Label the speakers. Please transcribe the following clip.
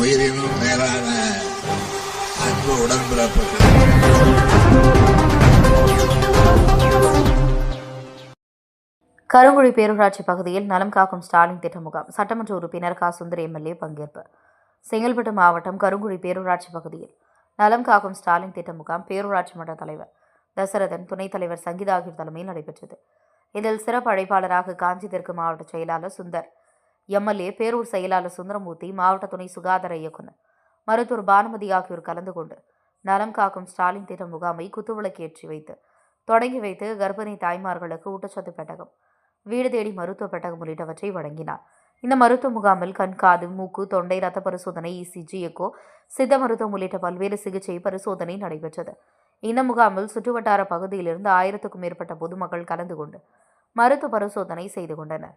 Speaker 1: உயிரினும் மேலான அன்பு உடன்பிறப்புகள்.
Speaker 2: கருங்குழி பேரூராட்சி பகுதியில் நலம் காக்கும் ஸ்டாலின் திட்ட முகாம் சட்டமன்ற உறுப்பினர் கா. சுந்தர் எம்எல்ஏ பங்கேற்பு. செங்கல்பட்டு மாவட்டம் கருங்குழி பேரூராட்சி பகுதியில் நலம் காக்கும் ஸ்டாலின் திட்ட முகாம் பேரூராட்சி மன்ற தலைவர் தசரதன் துணைத் தலைவர் சங்கீதா ஆகியோர் தலைமையில் நடைபெற்றது. இதில் சிறப்பு அழைப்பாளராக காஞ்சி தெற்கு மாவட்ட செயலாளர் சுந்தர் எம்எல்ஏ பேரூர் செயலாளர் சுந்தரமூர்த்தி மாவட்ட துணை சுகாதார இயக்குனர் மருத்துவர் பானுமதி ஆகியோர் கலந்து கொண்டு நலம் காக்கும் ஸ்டாலின் திட்ட முகாமை குத்துவிளக்கேற்றி வைத்து தொடங்கி வைத்து கர்ப்பிணி தாய்மார்களுக்கு ஊட்டச்சத்து பெட்டகம் வீடு தேடி மருத்துவ பெட்டகம் உள்ளிட்டவற்றை வழங்கினார். இந்த மருத்துவ முகாமில் கண் காது மூக்கு தொண்டை ரத்த பரிசோதனை இசிஜி எக்கோ சித்த மருத்துவம் உள்ளிட்ட பல்வேறு சிகிச்சை பரிசோதனை நடைபெற்றது. இந்த முகாமில் சுற்றுவட்டார பகுதியிலிருந்து ஆயிரத்துக்கும் மேற்பட்ட பொதுமக்கள் கலந்து கொண்டு மருத்துவ பரிசோதனை செய்து கொண்டனர்.